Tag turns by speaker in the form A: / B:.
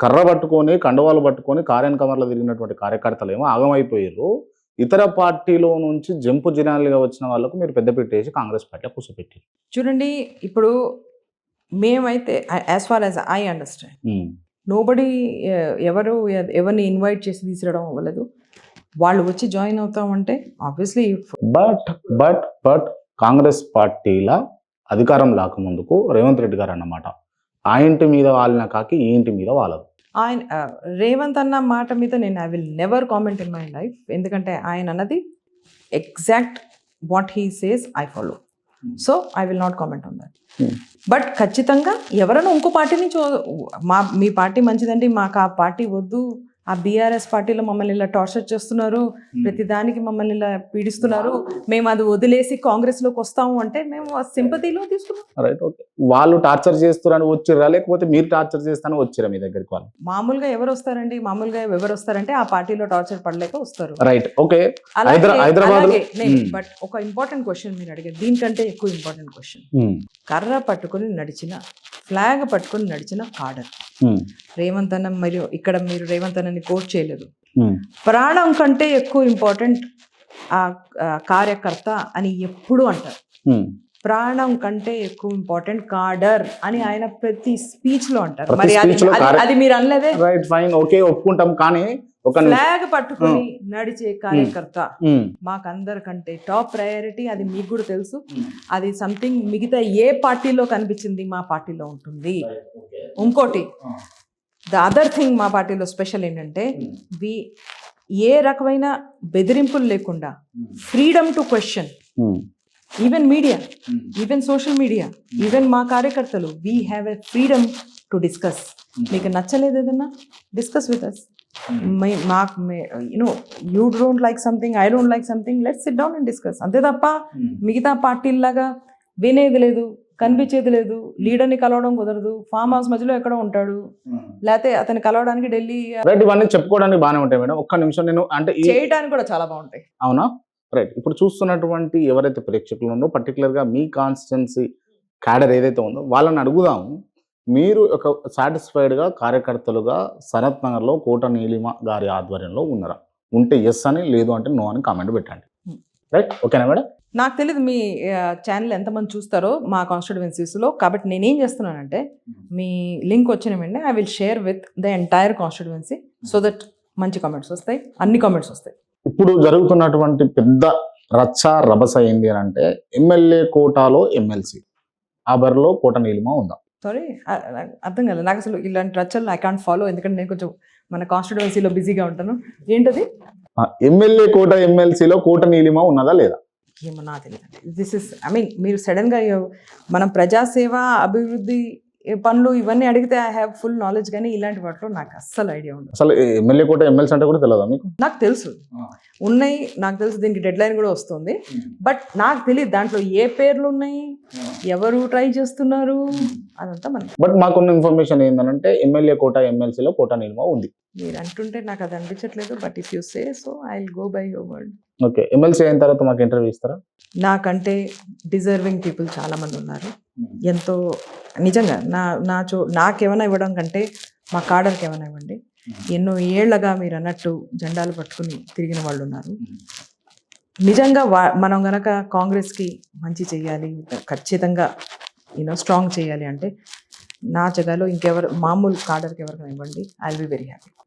A: కర్ర పట్టుకొని కండువాలు పట్టుకొని కార్యన్ కమర్లో తిరిగినటువంటి కార్యకర్తలు ఏమో ఆగమైపోయారు. ఇతర పార్టీలో నుంచి జంపు జినాలుగా వచ్చిన వాళ్ళకు మీరు పెద్ద పెట్టేసి కాంగ్రెస్ పార్టీలో కూర్చోపెట్టారు.
B: చూడండి ఇప్పుడు మేమైతే as far as I understand nobody ఎవరు ఎవరిని ఇన్వైట్ చేసి తీసుకురావడం అవ్వలేదు. వాళ్ళు వచ్చి join అవుతామంటే obviously
A: but but but Congress పార్టీల అధికారం లేకముందుకు రేవంత్ రెడ్డి గారు అన్నమాట ఆ ఇంటి మీద వాళ్ళన కాకి ఈ ఇంటి మీద వాళ్ళదు
B: ఆయన రేవంత్ అన్న మాట మీద నేను I will never comment in my life ఎందుకంటే ఆయన అన్నది exact what he says I follow so I will not comment on that. But ఖచ్చితంగా ఎవరైనా ఇంకో పార్టీ నుంచి మా మీ పార్టీ మంచిదండి మాకు ఆ పార్టీ వద్దు ఆ బీఆర్ఎస్ పార్టీలో మమ్మల్ని ఇలా టార్చర్ చేస్తున్నారు ప్రతి దానికి మమ్మల్ని ఇలా పీడిస్తున్నారు. మేము అది వదిలేసి కాంగ్రెస్లోకి వస్తాము అంటే మేము ఆ సింపతిలో తీసుకున్నాం.
A: రైట్ ఓకే వాళ్ళు టార్చర్ చేస్తారని వచ్చిర్రా? లేకపోతే మీరు టార్చర్ చేస్తారని వచ్చిరా మీ దగ్గరికి వాళ్ళు?
B: మామూలుగా ఎవరు వస్తారండి? మామూలుగా ఎవరు వస్తారంటే ఆ పార్టీలో టార్చర్ పడలేక వస్తారు.
A: రైట్ ఓకే
B: అలాగే
A: హైదరా- హైదరాబాద్లో-
B: అలాగే నేను
A: మ్మ్.
B: బట్ ఒక ఇంపార్టెంట్ క్వశ్చన్ మీరు అడిగారు. దీనికంటే ఎక్కువ ఇంపార్టెంట్ క్వశ్చన్ కర్ర పట్టుకొని నడిచిన ఫ్లాగ్ పట్టుకొని నడిచిన కాడర్ రేవంత్ అన్న మరియు ఇక్కడ మీరు రేవంత్ అన్నని కోట్ చేయలేదు. ప్రాణం కంటే ఎక్కువ ఇంపార్టెంట్ ఆ కార్యకర్త అని ఎప్పుడు అంటారు. ప్రాణం కంటే ఎక్కువ ఇంపార్టెంట్ కాడర్ అని ఆయన ప్రతి స్పీచ్లో అంటారు మరి అది మీరు అనలేదే?
A: రైట్ ఫైన్ ఓకే ఒప్పుకుంటాం. కానీ ఒక.
B: ఫ్లాగ్ పట్టుకొని నడిచే కార్యకర్త. మాకందరికంటే టాప్ ప్రయారిటీ అది మీకు కూడా తెలుసు. అది సంథింగ్ మిగతా ఏ పార్టీలో కనిపించింది మా పార్టీలో ఉంటుంది. ఇంకోటి ద అదర్ థింగ్ మా పార్టీలో స్పెషల్ ఏంటంటే వి ఏ రకమైన బెదిరింపులు లేకుండా freedom to question. Even media even social media even మా కార్యకర్తలు we have a freedom to discuss మీకు నచ్చలేదు ఏదన్నా? డిస్కస్ విత్ అస్ మాకు you know you don't like something I don't like something let sit down and discuss అంతే తప్ప మిగతా పార్టీల్లాగా వినేది లేదు కనిపించేది లేదు లీడర్ని కలవడం కుదరదు ఫామ్ హౌస్ మధ్యలో ఎక్కడో ఉంటాడు. లేకపోతే అతన్ని కలవడానికి ఢిల్లీ
A: రైట్ ఇవన్నీ చెప్పుకోవడానికి బాగానే ఉంటాయి మేడం. ఒక్క నిమిషం నేను అంటే
B: చేయడానికి కూడా చాలా బాగుంటాయి.
A: అవునా? రైట్ ఇప్పుడు చూస్తున్నటువంటి ఎవరైతే ప్రేక్షకులు ఉందో పర్టికులర్గా మీ కాన్స్టిట్యున్సీ క్యాడర్ ఏదైతే ఉందో వాళ్ళని అడుగుదాము. మీరు ఒక సాటిస్ఫైడ్గా కార్యకర్తలుగా సనత్ నగర్లో కోట నీలిమ గారి ఆధ్వర్యంలో ఉన్నారా? ఉంటే ఎస్ అని లేదు అంటే నో అని కామెంట్ పెట్టండి. రైట్ ఓకేనా మేడం?
B: నాకు తెలియదు మీ ఛానల్ ఎంతమంది చూస్తారో మా కాన్స్టిట్యువెన్సీస్లో కాబట్టి నేనేం చేస్తున్నానంటే మీ లింక్ వచ్చిన వెంటనే I will share with the entire constituency so that మంచి కామెంట్స్ వస్తాయి అన్ని కామెంట్స్ వస్తాయి.
A: ఇప్పుడు జరుగుతున్నటువంటి పెద్ద రచ్చ రభస ఏంటి అని అంటే ఎమ్మెల్యే కోటాలో ఎమ్మెల్సీ ఆ బరిలో కోట నీలిమ ఉందా?
B: సారీ అర్థం కాలేదు. నాకు అసలు ఇలాంటి రచ్చలు ఐ కాంట్ ఫాలో ఎందుకంటే నేను కొంచెం మన కాన్స్టిట్యువెన్సీలో బిజీగా ఉంటాను. ఏంటది?
A: ఎమ్మెల్యే కోట ఎమ్మెల్సీలో కోట నీలిమ ఉన్నదా లేదా?
B: ఏమో నాకు తెలియదు దిస్ ఇస్ ఐ మీన్ మీరు సడన్గా మనం ప్రజాసేవ అభివృద్ధి పనులు ఇవన్నీ అడిగితే ఐ హ్యావ్ ఫుల్ నాలెడ్జ్ కానీ ఇలాంటి వాటిలో నాకు అస్సలు ఐడియా ఉండదు.
A: అసలు ఎమ్మెల్యే కోట ఎమ్మెల్సీ అంటే కూడా తెలియదా మీకు?
B: నాకు తెలుసు. ఉన్నాయి నాకు తెలుసు దీనికి డెడ్ లైన్ కూడా వస్తుంది. బట్ నాకు తెలియదు దాంట్లో ఏ పేర్లు ఉన్నాయి ఎవరు ట్రై చేస్తున్నారు అదంతా మనకి
A: బట్ మాకున్న ఇన్ఫర్మేషన్ ఏంటంటే ఎమ్మెల్యే కోట ఎమ్మెల్సీలో కోట నిల్వ ఉంది.
B: మీరు అంటుంటే నాకు అది అనిపించట్లేదు but if you say so I will go by your word
A: okay MLC అయిన తర్వాత మాకు ఇంటర్వ్యూ ఇస్తారా?
B: నాకంటే డిజర్వింగ్ పీపుల్ చాలా మంది ఉన్నారు. ఎంతో నిజంగా నా నా చో నాకేమైనా ఇవ్వడం కంటే మా కాడర్కి ఏమైనా ఇవ్వండి ఎన్నో ఏళ్ళగా మీరు అన్నట్టు జెండాలు పట్టుకుని తిరిగిన వాళ్ళు ఉన్నారు నిజంగా వా మనం గనక కాంగ్రెస్కి మంచి చేయాలి ఖచ్చితంగా యూనో స్ట్రాంగ్ చేయాలి అంటే నా జగాలో ఇంకెవరు మామూలు కాడర్కి ఎవరికైనా ఇవ్వండి I will be very happy